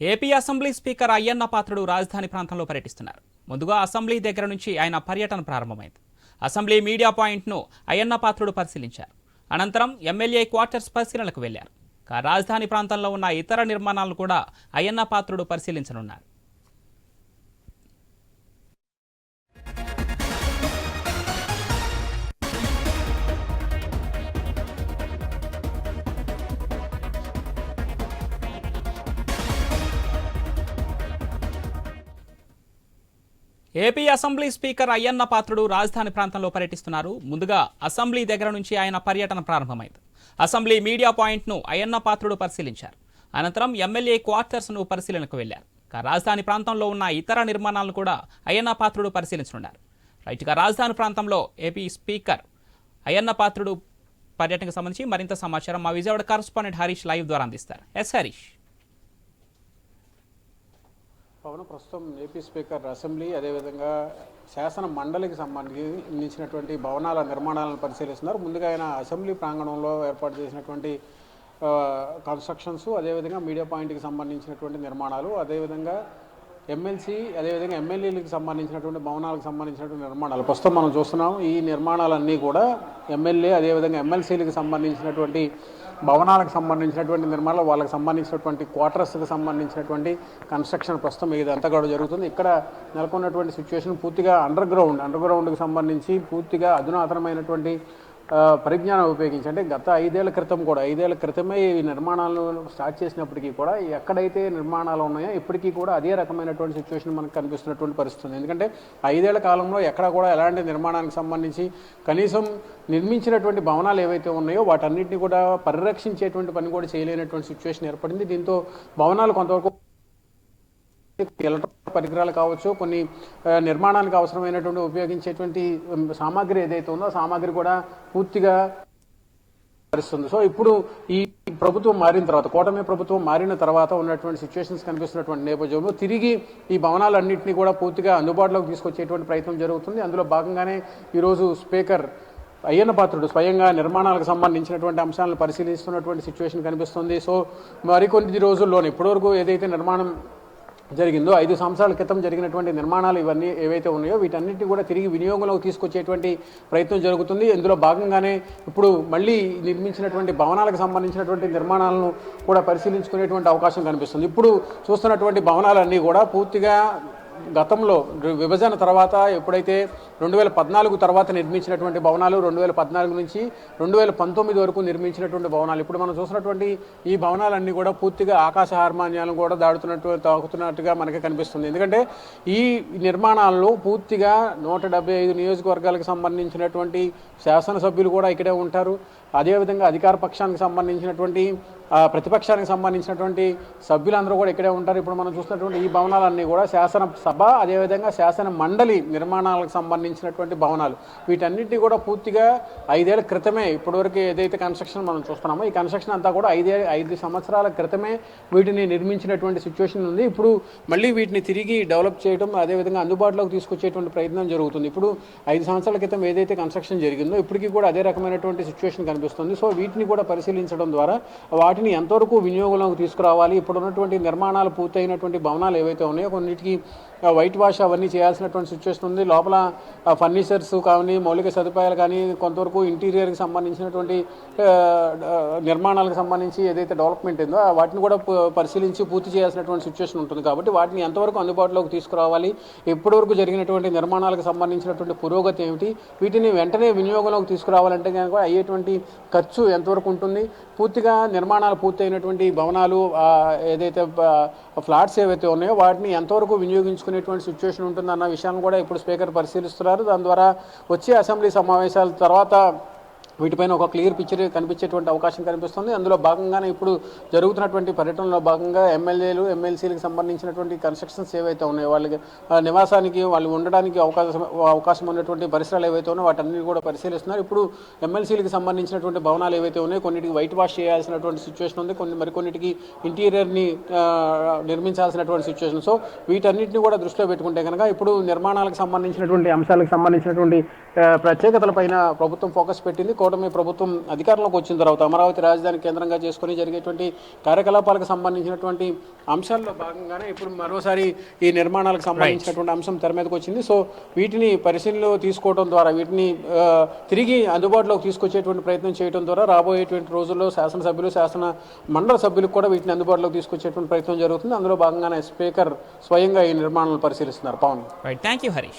AP assembly speaker Ayyanna Patrudu రాజధాని ప్రాంతంలో పర్యటిస్తున్నారు. ముందుగా అసెంబ్లీ దగ్గర నుంచి ఆయన పర్యటన ప్రారంభమైంది. అసెంబ్లీ మీడియా పాయింట్ను అయ్యన్న పాత్రుడు పరిశీలించారు. అనంతరం ఎమ్మెల్యే క్వార్టర్స్ పరిశీలనకు వెళ్ళారు. రాజధాని ప్రాంతంలో ఉన్న ఇతర నిర్మాణాలను కూడా Ayyanna Patrudu పరిశీలించనున్నారు. AP assembly speaker Ayyanna Patrudu రాజధాని ప్రాంతంలో పర్యటిస్తున్నారు. ముందుగా అసెంబ్లీ దగ్గర నుంచి ఆయన పర్యటన ప్రారంభమైంది. అసెంబ్లీ మీడియా పాయింట్ను అయ్యన్న పాత్రుడు పరిశీలించారు. అనంతరం ఎమ్మెల్యే క్వార్టర్స్ను పరిశీలనకు వెళ్ళారు. రాజధాని ప్రాంతంలో ఉన్న ఇతర నిర్మాణాలను కూడా అయ్యన్న పాత్రుడు పరిశీలించనున్నారు. రైట్గా రాజధాని ప్రాంతంలో ఏపీ స్పీకర్ అయ్యన్న పాత్రుడు పర్యటనకు సంబంధించి మరింత సమాచారం మా విజయవాడ కరస్పాండెంట్ హరీష్ లైవ్ ద్వారా అందిస్తారు. ఎస్ హరీష్. పవన్ ప్రస్తుతం ఏపీ స్పీకర్ అసెంబ్లీ అదేవిధంగా శాసన మండలికి సంబంధించినటువంటి భవనాల నిర్మాణాలను పరిశీలిస్తున్నారు. ముందుగా ఆయన అసెంబ్లీ ప్రాంగణంలో ఏర్పాటు చేసినటువంటి కన్స్ట్రక్షన్స్ అదేవిధంగా మీడియా పాయింట్కి సంబంధించినటువంటి నిర్మాణాలు అదేవిధంగా ఎమ్మెల్సీ అదేవిధంగా ఎమ్మెల్యేలకు సంబంధించినటువంటి భవనాలకు సంబంధించినటువంటి నిర్మాణాలు. ప్రస్తుతం మనం చూస్తున్నాం ఈ నిర్మాణాలన్నీ కూడా ఎమ్మెల్యే అదేవిధంగా ఎమ్మెల్సీలకు సంబంధించినటువంటి భవనాలకు సంబంధించినటువంటి నిర్మాణాలు వాళ్ళకి సంబంధించినటువంటి క్వార్టర్స్కి సంబంధించినటువంటి కన్స్ట్రక్షన్ ప్రస్తుతం ఇదంతా కూడా జరుగుతుంది. ఇక్కడ నెలకొన్నటువంటి సిచ్యువేషన్ పూర్తిగా అండర్ గ్రౌండ్ అండర్ గ్రౌండ్కి సంబంధించి పూర్తిగా అధునాతనమైనటువంటి పరిజ్ఞానం ఉపయోగించి అంటే గత ఐదేళ్ళ క్రితం కూడా ఐదేళ్ళ క్రితమే ఈ నిర్మాణాలు స్టార్ట్ చేసినప్పటికీ కూడా ఎక్కడైతే నిర్మాణాలు ఉన్నాయో ఇప్పటికీ కూడా అదే రకమైనటువంటి సిచ్యువేషన్ మనకు కనిపిస్తున్నటువంటి పరిస్థితి ఎందుకంటే ఐదేళ్ళ కాలంలో ఎక్కడ కూడా ఎలాంటి నిర్మాణానికి సంబంధించి కనీసం నిర్మించినటువంటి భవనాలు ఏవైతే ఉన్నాయో వాటన్నిటిని కూడా పరిరక్షించేటువంటి పని కూడా చేయలేనటువంటి సిచ్యువేషన్ ఏర్పడింది. దీంతో భవనాలు కొంతవరకు ఎలక్ట్రానిక్ పరికరాలు కావచ్చు కొన్ని నిర్మాణానికి అవసరమైనటువంటి ఉపయోగించేటువంటి సామాగ్రి ఏదైతే ఉందో ఆ సామాగ్రి కూడా పూర్తిగా పరిస్తుంది సో ఇప్పుడు ఈ ప్రభుత్వం మారిన తర్వాత కూటమి ప్రభుత్వం మారిన తర్వాత ఉన్నటువంటి సిచ్యువేషన్స్ కనిపిస్తున్నటువంటి నేపథ్యంలో తిరిగి ఈ భవనాలన్నింటినీ కూడా పూర్తిగా అందుబాటులోకి తీసుకొచ్చేటువంటి ప్రయత్నం జరుగుతుంది. అందులో భాగంగానే ఈరోజు స్పీకర్ అయ్యన్న పాత్రుడు స్వయంగా నిర్మాణాలకు సంబంధించినటువంటి అంశాలను పరిశీలిస్తున్నటువంటి సిచ్యువేషన్ కనిపిస్తుంది. సో మరికొన్ని రోజుల్లోనే ఇప్పటివరకు ఏదైతే నిర్మాణం జరిగిందో ఐదు సంవత్సరాల క్రితం జరిగినటువంటి నిర్మాణాలు ఇవన్నీ ఏవైతే ఉన్నాయో వీటన్నిటిని కూడా తిరిగి వినియోగంలోకి తీసుకొచ్చేటువంటి ప్రయత్నం జరుగుతుంది. ఇందులో భాగంగానే ఇప్పుడు మళ్ళీ నిర్మించినటువంటి భవనాలకు సంబంధించినటువంటి నిర్మాణాలను కూడా పరిశీలించుకునేటువంటి అవకాశం కనిపిస్తుంది. ఇప్పుడు చూస్తున్నటువంటి భవనాలన్నీ కూడా పూర్తిగా గతంలో విభజన తర్వాత ఎప్పుడైతే రెండు వేల పద్నాలుగు తర్వాత నిర్మించినటువంటి భవనాలు రెండు వేల పద్నాలుగు నుంచి రెండు వేల పంతొమ్మిది వరకు నిర్మించినటువంటి భవనాలు ఇప్పుడు మనం చూసినటువంటి ఈ భవనాలన్నీ కూడా పూర్తిగా ఆకాశ హార్మాన్యాలను కూడా దాడుతున్నట్టు తాకుతున్నట్టుగా మనకి కనిపిస్తుంది. ఎందుకంటే ఈ నిర్మాణాల్లో పూర్తిగా నూట డెబ్బై ఐదు నియోజకవర్గాలకు సంబంధించినటువంటి శాసనసభ్యులు కూడా ఇక్కడే ఉంటారు. అదేవిధంగా అధికార పక్షానికి సంబంధించినటువంటి ప్రతిపక్షానికి సంబంధించినటువంటి సభ్యులందరూ కూడా ఇక్కడే ఉంటారు. ఇప్పుడు మనం చూసినటువంటి ఈ భవనాలన్నీ కూడా శాసన సభ అదేవిధంగా శాసన మండలి నిర్మాణాలకు సంబంధించినటువంటి భవనాలు. వీటన్నిటిని కూడా పూర్తిగా ఐదేళ్ళ క్రితమే ఇప్పటివరకు ఏదైతే కన్స్ట్రక్షన్ మనం చూస్తున్నామో ఈ కన్స్ట్రక్షన్ అంతా కూడా ఐదే ఐదు సంవత్సరాల క్రితమే వీటిని నిర్మించినటువంటి సిచ్యువేషన్ ఉంది. ఇప్పుడు మళ్ళీ వీటిని తిరిగి డెవలప్ చేయడం అదేవిధంగా అందుబాటులోకి తీసుకొచ్చేటువంటి ప్రయత్నం జరుగుతుంది. ఇప్పుడు ఐదు సంవత్సరాల క్రితం ఏదైతే కన్స్ట్రక్షన్ జరిగిందో ఇప్పటికీ కూడా అదే రకమైనటువంటి సిచ్యువేషన్ కనిపిస్తుంది. సో వీటిని కూడా పరిశీలించడం ద్వారా వాటిని ఎంతవరకు వినియోగంలోకి తీసుకురావాలి ఇప్పుడు ఉన్నటువంటి నిర్మాణాలు పూర్తయినటువంటి భవనాలు ఏవైతే ఉన్నాయో కొన్నిటికి వైట్ వాష్ అవన్నీ చేయాల్సినటువంటి సిచ్యువేషన్ ఉంది. లోపల ఫర్నిచర్స్ కానీ మౌలిక సదుపాయాలు కానీ కొంతవరకు ఇంటీరియర్కి సంబంధించినటువంటి నిర్మాణాలకు సంబంధించి ఏదైతే డెవలప్మెంట్ ఉందో వాటిని కూడా పరిశీలించి పూర్తి చేయాల్సినటువంటి సిచ్యువేషన్ ఉంటుంది. కాబట్టి వాటిని ఎంతవరకు అందుబాటులోకి తీసుకురావాలి ఇప్పటివరకు జరిగినటువంటి నిర్మాణాలకు సంబంధించినటువంటి పురోగతి ఏమిటి వీటిని వెంటనే వినియోగంలోకి తీసుకురావాలంటే కనుక అయ్యేటువంటి ఖర్చు ఎంతవరకు ఉంటుంది పూర్తిగా నిర్మాణాలు పూర్తయినటువంటి భవనాలు ఏదైతే ఫ్లాట్స్ ఏవైతే ఉన్నాయో వాటిని ఎంతవరకు చేసుకునేటువంటి సిచ్యువేషన్ ఉంటుందన్న విషయాన్ని కూడా ఇప్పుడు స్పీకర్ పరిశీలిస్తున్నారు. దాని ద్వారా వచ్చే అసెంబ్లీ సమావేశాల తర్వాత వీటిపైన ఒక క్లియర్ పిక్చర్ కనిపించేటువంటి అవకాశం కనిపిస్తుంది. అందులో భాగంగానే ఇప్పుడు జరుగుతున్నటువంటి పర్యటనలో భాగంగా ఎమ్మెల్యేలు ఎమ్మెల్సీలకు సంబంధించినటువంటి కన్స్ట్రక్షన్స్ ఏవైతే ఉన్నాయో వాళ్ళకి నివాసానికి వాళ్ళు ఉండడానికి అవకాశం అవకాశం ఉన్నటువంటి పరిసరాలు ఏవైతే ఉన్నాయో వాటన్నిటి కూడా పరిశీలిస్తున్నారు. ఇప్పుడు ఎమ్మెల్సీలకు సంబంధించినటువంటి భవనాలు ఏవైతే ఉన్నాయో కొన్నిటికి వైట్ వాష్ చేయాల్సినటువంటి సిచ్యువేషన్ ఉంది. కొన్ని మరికొన్నిటికి ఇంటీరియర్ని నిర్మించాల్సినటువంటి సిచ్యువేషన్ సో వీటన్నిటిని కూడా దృష్టిలో పెట్టుకుంటే కనుక ఇప్పుడు నిర్మాణాలకు సంబంధించినటువంటి అంశాలకు సంబంధించినటువంటి ప్రత్యేకతలపైన ప్రభుత్వం ఫోకస్ పెట్టింది. కూటమి ప్రభుత్వం అధికారంలోకి వచ్చిన తర్వాత అమరావతి రాజధాని కేంద్రంగా చేసుకుని జరిగేటువంటి కార్యకలాపాలకు సంబంధించినటువంటి అంశాల్లో భాగంగానే ఇప్పుడు మరోసారి ఈ నిర్మాణాలకు సంబంధించినటువంటి అంశం తెర మీదకి వచ్చింది. సో వీటిని పరిశీలనలో తీసుకోవడం ద్వారా వీటిని తిరిగి అందుబాటులోకి తీసుకొచ్చేటువంటి ప్రయత్నం చేయడం ద్వారా రాబోయేటువంటి రోజుల్లో శాసనసభ్యులు శాసన మండల సభ్యులకు కూడా వీటిని అందుబాటులోకి తీసుకొచ్చేటువంటి ప్రయత్నం జరుగుతుంది. అందులో భాగంగానే స్పీకర్ స్వయంగా ఈ నిర్మాణాలను పరిశీలిస్తున్నారు. పవన్. Thank you Harish